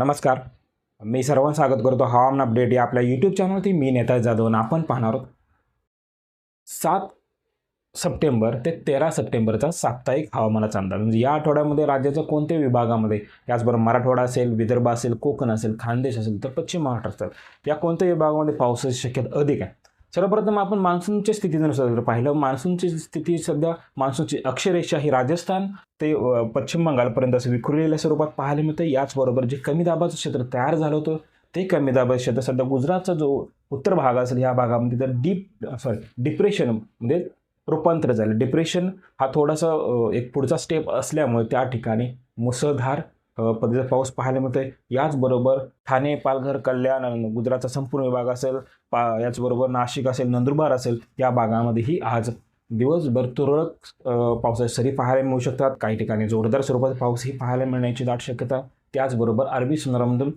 नमस्कार. मी सर्वांना स्वागत करतो. हवामान अपडेट या आपल्या यूट्यूब चॅनलवरती मी नेता जाधव आपण पाहणार आहोत. सात सप्टेंबर ते तेरा सप्टेंबरचा साप्ताहिक हवामानाचा अंदाज. म्हणजे या आठवड्यामध्ये राज्याच्या कोणत्या विभागामध्ये याचबरोबर मराठवाडा असेल विदर्भ असेल कोकण असेल खानदेश असेल तर पश्चिम महाराष्ट्र असेल या कोणत्या विभागामध्ये पावसाची शक्यता अधिक आहे? सर्वप्रथम आपण मान्सूनच्या स्थितीनुसार जर पाहिलं मान्सूनची स्थिती सध्या मान्सूनची अक्षरेषा ही राजस्थान ते पश्चिम बंगालपर्यंत असं विखुरलेल्या स्वरूपात पाहायला मिळतं. याचबरोबर जे कमी दाबाचं क्षेत्र तयार झालं होतं ते कमी दाबाचं क्षेत्र सध्या गुजरातचा जो उत्तर भाग असेल या भागामध्ये तर डीप सॉरी डिप्रेशन म्हणजे रूपांतर झालं. डिप्रेशन हा थोडासा एक पुढचा स्टेप असल्यामुळे त्या ठिकाणी मुसळधार पद्धतीचा पाऊस पाहायला मिळतोय. याचबरोबर ठाणे पालघर कल्याण गुजरातचा संपूर्ण विभाग असेल पा याचबरोबर नाशिक असेल नंदुरबार असेल या भागामध्येही आज दिवसभर तुरळक पावसाच्या सरी पाहायला मिळू शकतात. काही ठिकाणी जोरदार स्वरूपाचा पाऊसही पाहायला मिळण्याची दाट शक्यता. आहे. त्याचबरोबर अरबी समुद्रामधून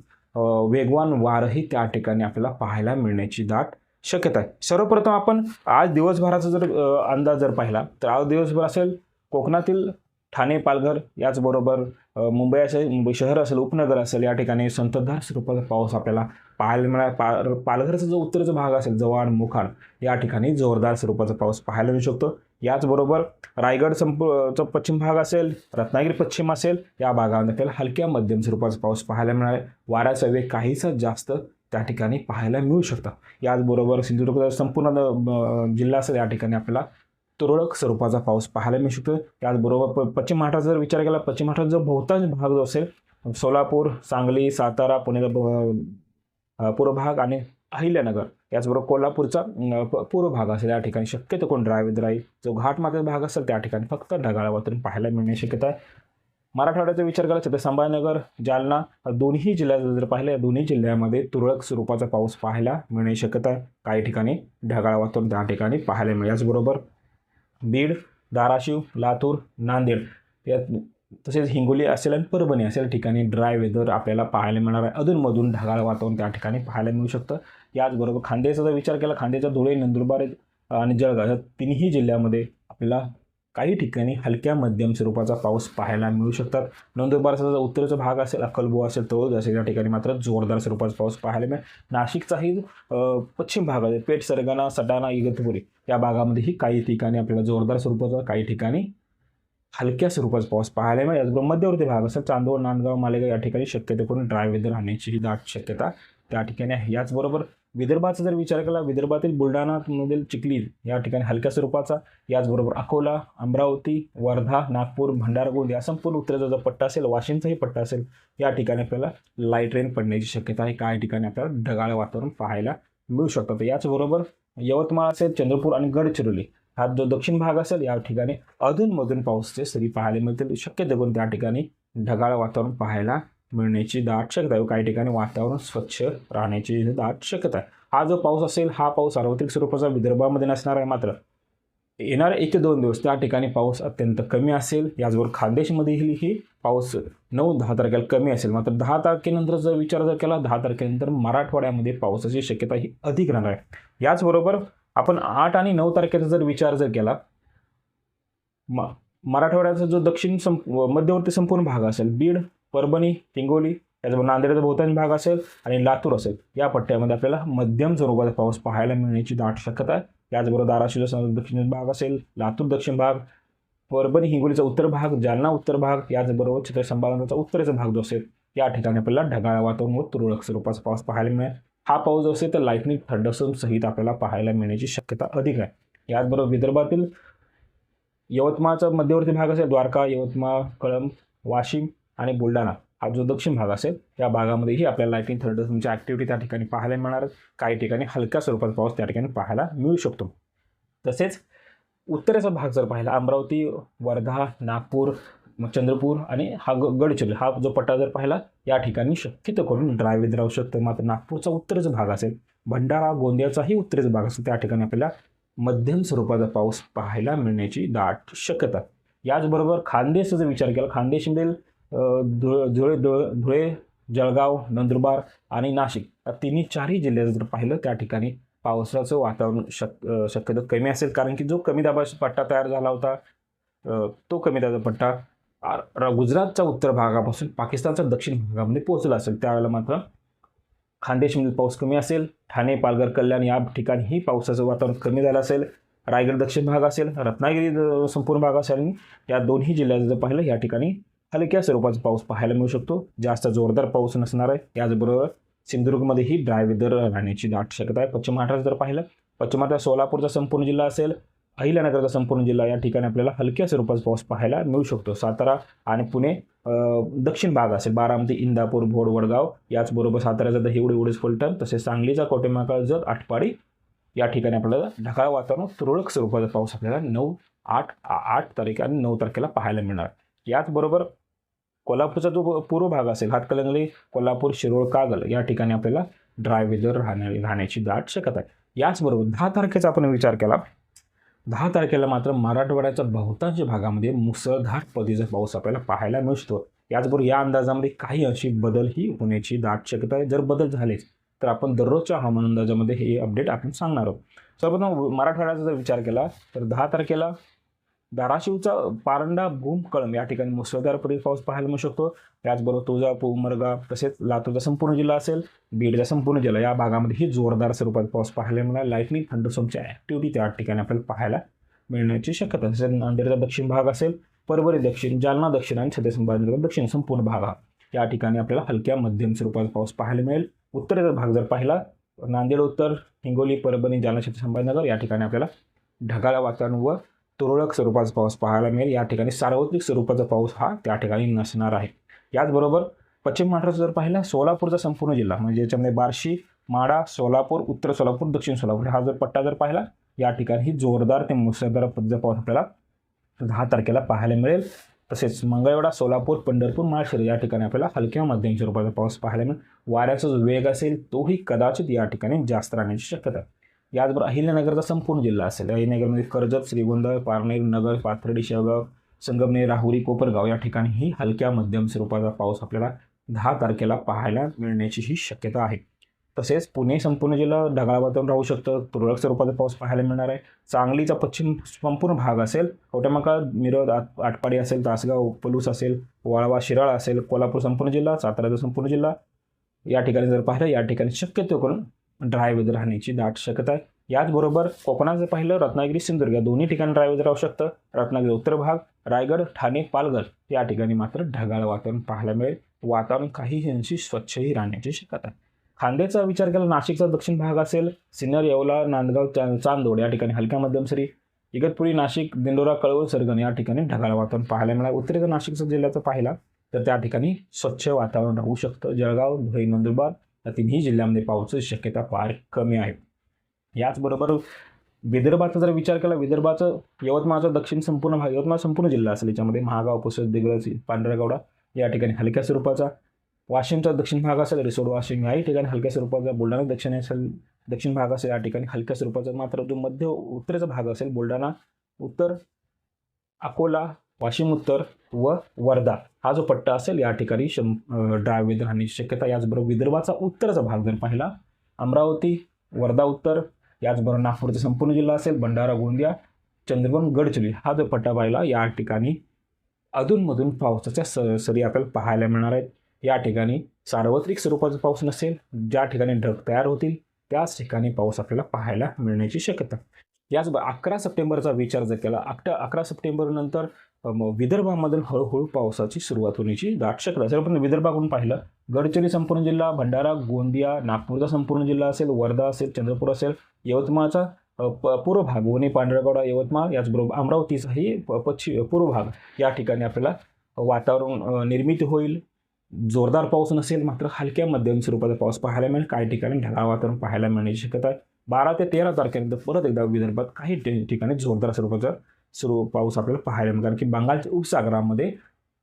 वेगवान वारही त्या ठिकाणी आपल्याला पाहायला मिळण्याची दाट शक्यता आहे. सर्वप्रथम आपण आज दिवसभराचा जर अंदाज जर पाहिला तर आज दिवसभर असेल कोकणातील ठाणे पालघर याचबरोबर मुंबई असेल मुंबई शहर असेल उपनगर असेल या ठिकाणी संततधार स्वरूपाचा पाऊस आपल्याला पाहायला मिळा पा पालघरचा जो उत्तरचा भाग असेल जवान मुखाड या ठिकाणी जोरदार स्वरूपाचा पाऊस पाहायला मिळू शकतो. याचबरोबर रायगड संपूचा पश्चिम भाग असेल रत्नागिरी पश्चिम असेल या भागामध्ये आपल्याला हलक्या मध्यम स्वरूपाचा पाऊस पाहायला मिळाला. वाऱ्याचा वेग काहीसा जास्त त्या ठिकाणी पाहायला मिळू शकतं. याचबरोबर सिंधुदुर्ग संपूर्ण जिल्हा असेल या ठिकाणी आपल्याला तुरळक स्वरूपाचा पाऊस पाहायला मिळू शकतो त्याचबरोबर प पश्चिम महाराष्ट्राचा जर विचार केला पश्चिम महाराष्ट्राचा जो बहुतांश भाग जो असेल सोलापूर सांगली सातारा पुणे पूर्व भाग आणि अहिल्यानगर याचबरोबर कोल्हापूरचा प- पूर्व भाग असेल या ठिकाणी शक्यतो कोण ड्रायव्ह राहील. जो घाटमाथ्याचा भाग असेल त्या ठिकाणी फक्त ढगाळ वातावरण पाहायला मिळण्याची शक्यता आहे. मराठवाड्याचा विचार केला तर संभाजीनगर जालना दोन्ही जिल्ह्यात जर पाहिलं या दोन्ही जिल्ह्यामध्ये तुरळक स्वरूपाचा पाऊस पाहायला मिळण्याची शक्यता आहे. काही ठिकाणी ढगाळ वातावरण त्या ठिकाणी पाहायला मिळेल. याचबरोबर बीड धाराशिव लातूर नांदेड. या तसेच हिंगोली असेल आणि परभणी असेल ठिकाणी ड्राय वेदर आपल्याला पाहायला मिळणार आहे. अधूनमधून ढगाळ वातावरण त्या ठिकाणी पाहायला मिळू शकतं. याचबरोबर खांदेचा जर विचार केला खांदेच्या धुळे नंदुरबार आणि जळगाव या तिन्ही जिल्ह्यामध्ये आपल्याला काही ठिकाणी हलक्या मध्यम स्वरूपाचा पाऊस पाहायला मिळू शकतात. नंदुरबारचा जर उत्तरेचा भाग असेल अक्कलबुवा असेल तळोज असेल या ठिकाणी मात्र जोरदार स्वरूपाचा पाऊस पाहायला मिळेल. नाशिकचाही पश्चिम भाग आहे. पेठ सरगणा सटाणा इगतपुरी या भागामध्येही काही ठिकाणी आपल्याला जोरदार स्वरूपाचा काही ठिकाणी हलक्या स्वरूपाचा पाऊस पाहायला मिळेल. याचबरोबर मध्यवर्ती भाग असेल चांदोड नांदगाव मालेगाव या ठिकाणी शक्यतो करून ड्राय वेदर राहण्याची दाट शक्यता त्या ठिकाणी आहे. याचबरोबर विदर्भाचा जर विचार केला विदर्भातील बुलढाणामधील चिखली या ठिकाणी हलक्या स्वरूपाचा याचबरोबर अकोला अमरावती वर्धा नागपूर भंडारा गोंदिया या संपूर्ण उत्तरेचा जो पट्टा असेल वाशिमचाही पट्टा असेल या ठिकाणी आपल्याला लाइट रेन पडण्याची शक्यता आहे. काही ठिकाणी आपल्याला ढगाळ वातावरण पाहायला मिळू शकतं. तर याचबरोबर यवतमाळ असेल चंद्रपूर आणि गडचिरोली हा जो दक्षिण भाग असेल या ठिकाणी अधूनमधून पाऊसचे सरी पाहायला मिळतील. शक्यतो करून त्या ठिकाणी ढगाळ वातावरण पाहायला मिळण्याची दाट शक्यता आहे. काही ठिकाणी वातावरण स्वच्छ राहण्याची दाट शक्यता आहे. हा जो पाऊस असेल हा पाऊस सार्वत्रिक स्वरूपाचा विदर्भामध्ये नसणार आहे मात्र. येणारे एक ते दोन दिवस त्या ठिकाणी पाऊस अत्यंत कमी असेल. याचबरोबर खानदेशमध्येही ही पाऊस नऊ दहा तारखेला कमी असेल. मात्र दहा तारखेनंतर जर विचार जर केला दहा तारखेनंतर मराठवाड्यामध्ये पावसाची शक्यता ही अधिक राहणार आहे. याचबरोबर आपण आठ आणि नऊ तारखेचा जर विचार जर केला म मराठवाड्याचा जो दक्षिण संप मध्यवर्ती संपूर्ण भाग असेल बीड परभणी हिंगोली याचबरोबर नांदेडचा बहुतांश भाग असेल आणि लातूर असेल. या पट्ट्यामध्ये आपल्याला मध्यम स्वरूपाचा पाऊस पाहायला मिळण्याची दाट शक्यता आहे. याचबरोबर धाराशिवचा दक्षिण भाग असेल लातूर दक्षिण भाग परभणी हिंगोलीचा उत्तर भाग जालना उत्तर भाग याचबरोबर छत्र उत्तरेचा भाग जो असेल या ठिकाणी आपल्याला ढगाळ वातावरण व तुरळक स्वरूपाचा पाऊस पाहायला मिळेल. हा पाऊस जो असेल तर लाईटनिंग थंडसम सहित आपल्याला पाहायला मिळण्याची शक्यता अधिक आहे. याचबरोबर विदर्भातील यवतमाळचा मध्यवर्ती भाग असेल द्वारका यवतमाळ कळंब वाशिम आणि बुलढाणा हा जो दक्षिण भाग असेल या भागामध्येही आपल्याला लाईटिंग थंडसूनची ॲक्टिव्हिटी त्या ठिकाणी पाहायला मिळणार. काही ठिकाणी हलक्या स्वरूपात पाऊस त्या ठिकाणी पाहायला मिळू शकतो. तसेच उत्तरेचा भाग जर पाहिला अमरावती वर्धा नागपूर मग चंद्रपूर आणि हा ग गडचिरोली हा जो पट्टा जर पाहिला या ठिकाणी शक्यतो करून ड्राय वेदर राहू शकतं. मात्र नागपूरचा उत्तरेचा भाग असेल भंडारा गोंदियाचाही उत्तरेचा भाग असेल त्या ठिकाणी आपल्याला मध्यम स्वरूपाचा पाऊस पाहायला मिळण्याची दाट शक्यता. याचबरोबर खानदेशचा जर विचार केला खानदेशमधील धुळे धुळे धुळे धुळे जळगाव नंदुरबार आणि नाशिक या तिन्ही चारही जिल्ह्यात जर पाहिलं त्या ठिकाणी पावसाचं वातावरण शक शक्यता शक्यतो कमी असेल. कारण की जो कमी दाबाचा पट्टा तयार झाला होता तो कमी दाबाचा पट्टा गुजरातच्या उत्तर भागापासून पाकिस्तानच्या दक्षिण भागामध्ये पोहोचला असेल. त्यावेळेला मात्र खानदेशमधील पाऊस कमी असेल. ठाणे पालघर कल्याण या ठिकाणीही पावसाचं वातावरण कमी झालं असेल. रायगड दक्षिण भाग असेल रत्नागिरी संपूर्ण भाग असेल. आणि या दोन्ही जिल्ह्यात जर पाहिलं या ठिकाणी हलक्या स्वरूपाचा पाऊस पाहायला मिळू शकतो. जास्त जोरदार पाऊस नसणार आहे. याचबरोबर सिंधुदुर्गमध्येही ड्राय वेदर राहण्याची दाट शक्यता आहे. पश्चिम महाराष्ट्र जर पाहिलं पश्चिम महाराष्ट्र सोलापूरचा संपूर्ण जिल्हा असेल अहिल्यानगरचा संपूर्ण जिल्हा या ठिकाणी आपल्याला हलक्या स्वरूपाचा पाऊस पाहायला मिळू शकतो. सातारा आणि पुणे दक्षिण भाग असेल बारामती इंदापूर भोड वडगाव याचबरोबर साताऱ्याचा दहिवडी उडीस फलटण तसेच सांगलीचा कोटेमाका जत आटपाडी या ठिकाणी आपल्याला ढगाळ वातावरण तुरळक स्वरूपाचा पाऊस आपल्याला नऊ आठ आठ तारीख आणि नऊ तारखेला पाहायला मिळणार. याचबरोबर कोल्हापूरचा जो पूर्व भाग असेल हातकलंगली कोल्हापूर शिरोळ कागल या ठिकाणी आपल्याला ड्राय वेदर राहण्या राहण्याची दाट शक्यता आहे. याचबरोबर दहा तारखेचा आपण विचार केला. दहा तारखेला मात्र मराठवाड्याच्या बहुतांश भागामध्ये मुसळधार पदीचा पाऊस आपल्याला पाहायला मिळतो. याचबरोबर या अंदाजामध्ये काही अंशी बदलही होण्याची दाट शक्यता आहे. जर बदल झालेच तर आपण दररोजच्या हवामान अंदाजामध्ये हे अपडेट आपण सांगणार आहोत. सर्वप्रथम मराठवाड्याचा जर विचार केला तर दहा तारखेला धाराशिवचा पारंडा भूम कळम या ठिकाणी मुसळधार पाऊस पाहायला मिळू शकतो. त्याचबरोबर तुळजापूर उमरगा तसेच लातूरचा संपूर्ण जिल्हा असेल बीडचा संपूर्ण जिल्हा या भागामध्ये ही जोरदार स्वरूपात पाऊस पाहायला मिळाला लाईटनिंग थंडसोमची ॲक्टिव्हिटी त्या ठिकाणी आपल्याला पाहायला मिळण्याची शक्यता तसेच नांदेडचा दक्षिण भाग असेल परभणी दक्षिण जालना दक्षिण आणि छत्रपती दक्षिण संपूर्ण भाग हा या ठिकाणी आपल्याला हलक्या मध्यम स्वरूपात पाऊस पाहायला मिळेल. उत्तरेचा भाग जर पाहिला नांदेड उत्तर हिंगोली परभणी जालना छत्तीस संभाजीनगर या ठिकाणी आपल्याला ढगाळ वातावरण व तुरळक स्वरूपाचा पाऊस पाहायला मिळेल. या ठिकाणी सार्वत्रिक स्वरूपाचा पाऊस हा त्या ठिकाणी नसणार आहे. याचबरोबर पश्चिम महाराष्ट्र जर पाहिला सोलापूरचा संपूर्ण जिल्हा म्हणजे याच्यामध्ये बार्शी माडा सोलापूर उत्तर सोलापूर दक्षिण सोलापूर हा जर पट्टा जर पाहिला या ठिकाणी जोरदार ते मुसळधार पद्धतीचा पाऊस आपल्याला दहा तारखेला पाहायला मिळेल. तसेच मंगळवेढा सोलापूर पंढरपूर माळशिर या ठिकाणी आपल्याला हलक्या मध्यम स्वरूपाचा पाऊस पाहायला मिळेल. वाऱ्याचा जो वेग असेल तोही कदाचित या ठिकाणी जास्त राहण्याची शक्यता आहे. याचबरोबर अहिल्यानगरचा संपूर्ण जिल्हा असेल. अहिल्यानगरमध्ये कर्जत श्रीगोंदळ पारनेर नगर पाथर्डी शेवगाव संगमनेर राहुरी कोपरगाव या ठिकाणीही हलक्या मध्यम स्वरूपाचा पाऊस आपल्याला दहा तारखेला पाहायला मिळण्याचीही शक्यता आहे. तसेच पुणे संपूर्ण जिल्हा ढगाळ वातावरण राहू शकतं. तुरळक स्वरूपाचा पाऊस पाहायला मिळणार आहे. सांगलीचा पश्चिम संपूर्ण भाग असेल कवटेमका मिरज आट आटपाडी असेल तासगाव पलूस असेल वाळवा शिराळा असेल कोल्हापूर संपूर्ण जिल्हा साताराचा संपूर्ण जिल्हा या ठिकाणी जर पाहिलं या ठिकाणी शक्यतो करून ड्राय वेदर राहण्याची दाट शक्यता आहे. याचबरोबर कोकणात जर पाहिलं रत्नागिरी सिंधुदुर्ग या दोन्ही ठिकाणी ड्राय वेदर राहू शकतं. रत्नागिरी उत्तर भाग रायगड ठाणे पालघर या ठिकाणी मात्र ढगाळ वातावरण पाहायला मिळेल. वातावरण काही अंशी स्वच्छही राहण्याची शक्यता आहे. खांद्याचा विचार केला नाशिकचा दक्षिण भाग असेल सिन्नर येवला नांदगाव चांदोड या ठिकाणी हलक्या मध्यम सरी इगतपुरी नाशिक दिंडोरा कळवळ सरगण या ठिकाणी ढगाळ वातावरण पाहायला मिळालं. उत्तरेचा नाशिकचा जिल्ह्याचा पाहिला तर त्या ठिकाणी स्वच्छ वातावरण राहू शकतं. जळगाव धुळे नंदुरबार तिन्ही जिल्ह्यामध्ये पावसाची शक्यता फार कमी आहे. याचबरोबर विदर्भाचा जर विचार केला विदर्भाचं यवतमाळचा दक्षिण संपूर्ण भाग यवतमाळ संपूर्ण जिल्हा असेल याच्यामध्ये महागाव पुसद दिग्रज पांढरगौडा या ठिकाणी हलक्या स्वरूपाचा वाशिमचा दक्षिण भाग असेल रिसोड वाशिम याही ठिकाणी हलक्या स्वरूपाचा बुलढाणा दक्षिण असेल दक्षिण भाग असेल या ठिकाणी हलक्या स्वरूपाचा मात्र जो मध्य उत्तरेचा भाग असेल बुलढाणा उत्तर अकोला वाशिम उत्तर व वर्धा. हा जो पट्टा असेल या ठिकाणी शं ड्राय वेदर राहण्याची शक्यता याचबरोबर विदर्भाचा उत्तरचा भाग जर पाहिला अमरावती वर्धा उत्तर याचबरोबर नागपूरचा संपूर्ण जिल्हा असेल भंडारा गोंदिया चंद्रपूर गडचिरोली हा जो पट्टा पाहिला या ठिकाणी अधूनमधून पावसाच्या स सरी आपल्याला पाहायला मिळणार आहेत. या ठिकाणी सार्वत्रिक स्वरूपाचा पाऊस नसेल ज्या ठिकाणी ढग तयार होतील त्याच ठिकाणी पाऊस आपल्याला पाहायला मिळण्याची शक्यता. याचबरोबर अकरा सप्टेंबरचा विचार जर केला अकरा अकरा सप्टेंबरनंतर अ, विदर्भामधून हळूहळू पावसाची सुरुवात होण्याची दाट शक्यता सर्वप्रथम विदर्भाकडून पाहिलं गडचिरोली संपूर्ण जिल्हा भंडारा गोंदिया नागपूरचा संपूर्ण जिल्हा असेल वर्धा असेल चंद्रपूर असेल यवतमाळचा प पूर्व भाग वणी पांढरगडा यवतमाळ याचबरोबर अमरावतीचाही प पश्चिम पूर्व भाग या ठिकाणी आपल्याला वातावरण निर्मिती होईल. जोरदार पाऊस नसेल मात्र हलक्या मध्यम स्वरूपाचा पाऊस पाहायला मिळेल. काही ठिकाणी ढगाळ वातावरण पाहायला मिळण्याची शक्यता आहे. बारा ते तेरा तारखेनंतर परत एकदा विदर्भात काही ठिकाणी जोरदार स्वरूपाचा सुरू पाऊस आपल्याला पाहायला कारण की बंगालच्या उपसागरामध्ये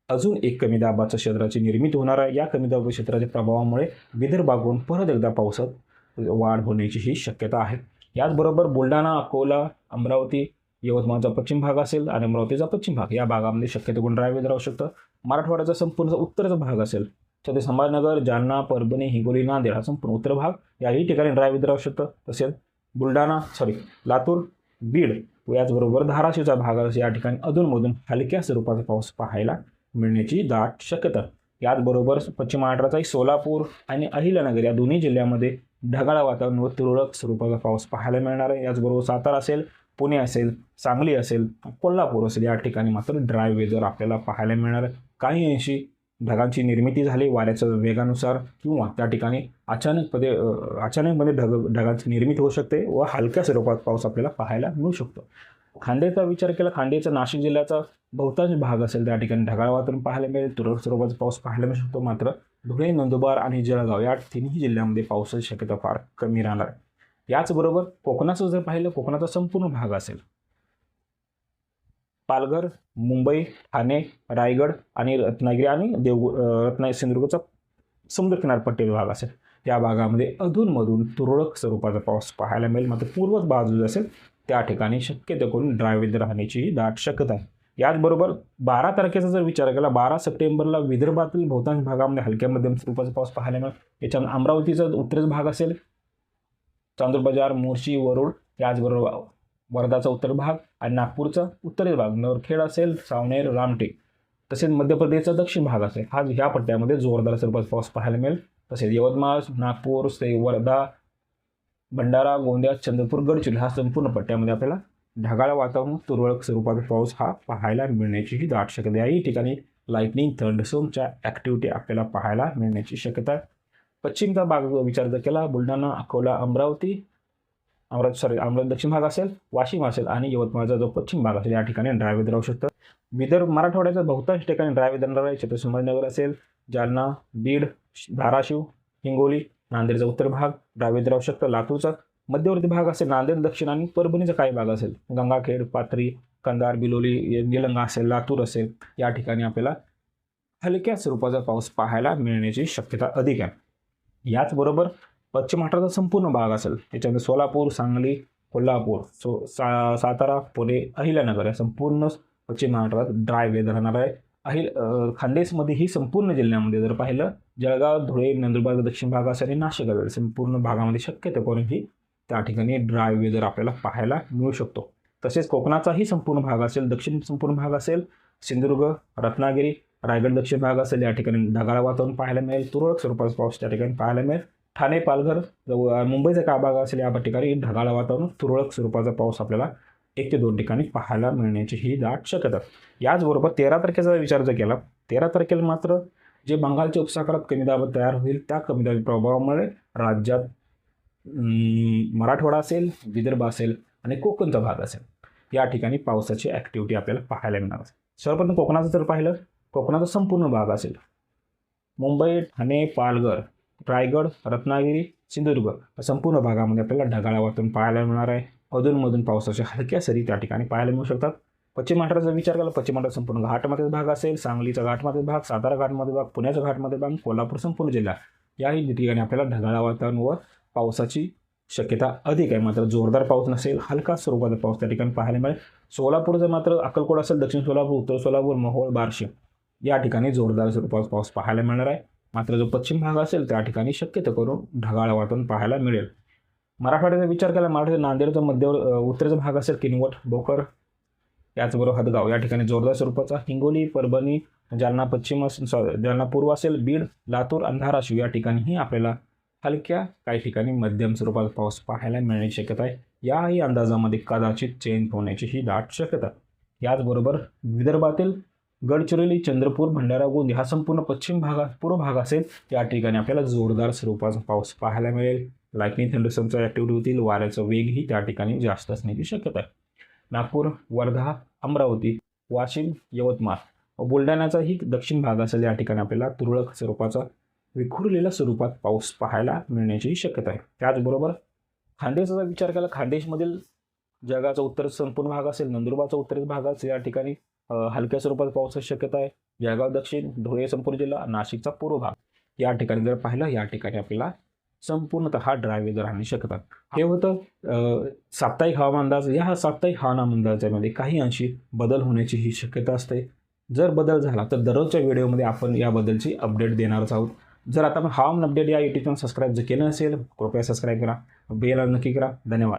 अजून एक कमी दाबाच्या क्षेत्राची निर्मिती होणार आहे. या कमी दाबाच्या क्षेत्राच्या प्रभावामुळे विदर्भाकडून परत एकदा पावसात वाढ होण्याची ही शक्यता आहे. याचबरोबर बुलढाणा अकोला अमरावती यवतमाळचा पश्चिम भाग असेल आणि अमरावतीचा पश्चिम भाग या भागामध्ये शक्यतो गुण ड्राय राहू शकतं. मराठवाड्याचा संपूर्ण उत्तरचा भाग असेल तर ते संभाजीनगर जालना परभणी हिंगोली नांदेड हा संपूर्ण उत्तर भाग याही ठिकाणी ड्राय राहू शकतं. तसेच बुलढाणा सॉरी लातूर बीड व याचबरोबर धाराशिवचा भाग असेल या ठिकाणी अधूनमधून हलक्या स्वरूपाचा पाऊस पाहायला मिळण्याची दाट शक्यता. याचबरोबर पश्चिम महाराष्ट्राचाही सोलापूर आणि अहिल्यानगर या दोन्ही जिल्ह्यामध्ये ढगाळ वातावरण व तुरळक स्वरूपाचा पाऊस पाहायला मिळणार आहे. याचबरोबर सातारा असेल पुणे असेल सांगली असेल कोल्हापूर असेल या ठिकाणी मात्र ड्राय वेदर आपल्याला पाहायला मिळणार आहे. काही अंशी ढगांची निर्मिती झाली. वाऱ्याच्या वेगानुसार किंवा त्या ठिकाणी अचानकपणे अचानकमध्ये ढग ढगांची निर्मिती होऊ शकते व हलक्या स्वरूपात पाऊस आपल्याला पाहायला मिळू शकतो. खांदेचा विचार केला खांदेचा नाशिक जिल्ह्याचा बहुतांश भाग असेल त्या ठिकाणी ढगाळ वातावरण पाहायला मिळेल. तुरळक स्वरूपाचा पाऊस पाहायला मिळू शकतो. मात्र धुळे नंदुरबार आणि जळगाव या तिन्ही जिल्ह्यामध्ये पावसाची शक्यता फार कमी राहणार आहे. याचबरोबर कोकणाचं जर पाहिलं कोकणाचा संपूर्ण भाग असेल पालघर मुंबई ठाणे रायगड आणि रत्नागिरी आणि देव रत्नागिरी सिंधुदुर्गचा समुद्रकिनारपट्टी भाग असेल. या भागामध्ये अधूनमधून तुरळक स्वरूपाचा पाऊस पाहायला मिळेल. मात्र पूर्वच बाजू असेल त्या ठिकाणी शक्यतो करून ड्रायविद राहण्याचीही दाट शक्यता आहे. याचबरोबर बारा तारखेचा जर विचार केला बारा सप्टेंबरला विदर्भातील बहुतांश भागामध्ये हलक्या मध्यम स्वरूपाचा पाऊस पाहायला मिळेल. याच्यामध्ये अमरावतीचा उत्तरेचा भाग असेल चांदूर बाजार मोर्शी वरुड याचबरोबर वर्धाचा उत्तर भाग आणि नागपूरचा उत्तरेल भाग. नरखेड असेल सावनेर रामटेक. तसेच मध्य प्रदेशचा दक्षिण भाग असेल. हा ह्या पट्ट्यामध्ये जोरदार स्वरूपात पाऊस पाहायला मिळेल. तसेच यवतमाळ नागपूर से वर्धा भंडारा गोंदिया चंद्रपूर गडचिरोली हा संपूर्ण पट्ट्यामध्ये आपल्याला ढगाळ वातावरण तुरळक स्वरूपाचा पाऊस हा पाहायला मिळण्याची ही दाट शक्यता आहे. याही ठिकाणी लाईटनिंग थंडसोमच्या ॲक्टिव्हिटी आपल्याला पाहायला मिळण्याची शक्यता आहे. पश्चिमचा भाग विचार जर केला बुलढाणा अकोला अमरावती अमरावती सॉरी अमरावती दक्षिण भाग असेल वाशिम असेल आणि यवतमाळचा जो पश्चिम भाग असेल या ठिकाणी ड्राय वेदर राहू शकतं विदर्भ मराठवाड्याचा बहुतांश ठिकाणी ड्राय वेदर राहणार आहे. छत्रपती असेल जालना बीड धाराशिव हिंगोली नांदेडचा उत्तर भाग ड्राय वेदर राहू शकतं लातूरचा. मध्यवर्ती भाग असेल नांदेड दक्षिण आणि परभणीचा काही भाग असेल. गंगाखेड पाथरी कंधार बिलोली निलंगा असेल लातूर असेल या ठिकाणी आपल्याला हलक्या स्वरूपाचा पाऊस पाहायला मिळण्याची शक्यता अधिक आहे. याचबरोबर पश्चिम महाराष्ट्राचा संपूर्ण भाग असेल. त्याच्यामध्ये सोलापूर सांगली कोल्हापूर सो सा सातारा पुणे अहिल्यानगर या संपूर्ण पश्चिम महाराष्ट्रात ड्राय वेदर राहणार आहे. अहिल अ, खानदेशमध्ये ही संपूर्ण जिल्ह्यामध्ये जर पाहिलं जळगाव धुळे नंदुरबार दक्षिण भाग असेल आणि नाशिक असेल संपूर्ण भागामध्ये शक्यतो कोणीही त्या ठिकाणी ड्राय वेदर आपल्याला पाहायला मिळू शकतो. तसेच कोकणाचाही संपूर्ण भाग असेल दक्षिण संपूर्ण भाग असेल सिंधुदुर्ग रत्नागिरी रायगड दक्षिण भाग असेल या ठिकाणी ढगाळ वातावरण पाहायला मिळेल तुरळक स्वरूपाचा पाऊस त्या ठिकाणी पाहायला मिळेल. ठाणे पालघर जवळ- मुंबईचा काय भाग असेल या ठिकाणी ढगाळ वातावरण तुरळक स्वरूपाचा पाऊस आपल्याला एक ते दोन ठिकाणी पाहायला मिळण्याची ही दाट शक्यता. याचबरोबर तेरा तारखेचा विचार जर केला तेरा तारखेला मात्र जे बंगालच्या उपसागरात कमी दाब तयार होईल त्या कमी दाबी प्रभावामुळे राज्यात मराठवाडा असेल विदर्भ असेल आणि कोकणचा भाग असेल या ठिकाणी पावसाची ॲक्टिव्हिटी आपल्याला पाहायला मिळणार असेल सर्वप्रथम कोकणाचं जर पाहिलं कोकणाचा संपूर्ण भाग असेल. मुंबई ठाणे पालघर रायगड रत्नागिरी सिंधुदुर्ग संपूर्ण भागामध्ये आपल्याला ढगाळ वातावरण पाहायला मिळणार आहे. अधूनमधून पावसाच्या हलक्या सरी त्या ठिकाणी पाहायला मिळू शकतात. पश्चिम महाराष्ट्राचा विचार केला पश्चिम महाराष्ट्र संपूर्ण घाटमध्ये भाग असेल सांगलीचा घाटमध्ये भाग सातारा घाटमध्ये भाग पुण्याचा घाटमध्ये भाग कोल्हापूर संपूर्ण जिल्हा. याही ठिकाणी आपल्याला ढगाळ वातावरण व पावसाची शक्यता अधिक आहे. मात्र जोरदार पाऊस नसेल हलका स्वरूपाचा पाऊस त्या ठिकाणी पाहायला मिळेल. सोलापूरचं मात्र अक्कलकोट असेल दक्षिण सोलापूर उत्तर सोलापूर मोहोळ बार्शी या ठिकाणी जोरदार स्वरूपाचा पाऊस पाहायला मिळणार आहे. मात्र जो पश्चिम भाग असेल त्या ठिकाणी शक्यतो करून ढगाळ वातावरण पाहायला मिळेल. मराठवाड्याचा विचार केला मराठी नांदेडचा मध्य उत्तरेचा भाग असेल किनवट भोकर याचबरोबर हदगाव या ठिकाणी जोरदार स्वरूपाचा हिंगोली परभणी जालना पश्चिम असेल जालना पूर्व असेल बीड लातूर आणि धाराशिव या ठिकाणीही आपल्याला हलक्या काही ठिकाणी मध्यम स्वरूपाचा पाऊस पाहायला मिळण्याची शक्यता आहे. याही अंदाजामध्ये कदाचित चेंज होण्याची ही दाट शक्यता याचबरोबर विदर्भातील गडचिरोली चंद्रपूर भंडारा गोंदी हा संपूर्ण पश्चिम भागात पूर्व भाग असेल त्या ठिकाणी आपल्याला जोरदार स्वरूपाचा पाऊस पाहायला मिळेल. लाईटनी थंडसमचा ॲक्टिव्हिटी होतील वाऱ्याचा वेगही त्या ठिकाणी जास्त असण्याची शक्यता आहे. नागपूर वर्धा अमरावती वाशिम यवतमाळ बुलढाण्याचाही दक्षिण भाग असेल या ठिकाणी आपल्याला तुरळक स्वरूपाचा विखुरलेल्या स्वरूपात पाऊस पाहायला मिळण्याची शक्यता आहे. त्याचबरोबर खानदेशचा जर विचार केला खानदेशमधील जगाचा उत्तर संपूर्ण भाग असेल नंदुरबारचा उत्तरेचा भाग असेल या ठिकाणी हलक्या स्वरूपात पावसाची शक्यता आहे. जळगाव दक्षिण धुळे संपूर्ण जिल्हा नाशिकचा पूर्व भाग या ठिकाणी जर पाहिलं या ठिकाणी आपल्याला संपूर्णतः ड्राय वेदर राहण्याची शक्यता हे होतं साप्ताहिक हवामान अंदाज. या साप्ताहिक हवामान अंदाजामध्ये काही अंशी बदल होण्याची ही शक्यता असते. जर बदल झाला तर दररोजच्या व्हिडिओमध्ये आपण याबद्दलची अपडेट देणारच आहोत. जर आता आपण हवामान अपडेट या यूट्यूब चॅनल सबस्क्राईब जर केलं नसेल कृपया सबस्क्राईब करा. बेल नक्की करा. धन्यवाद.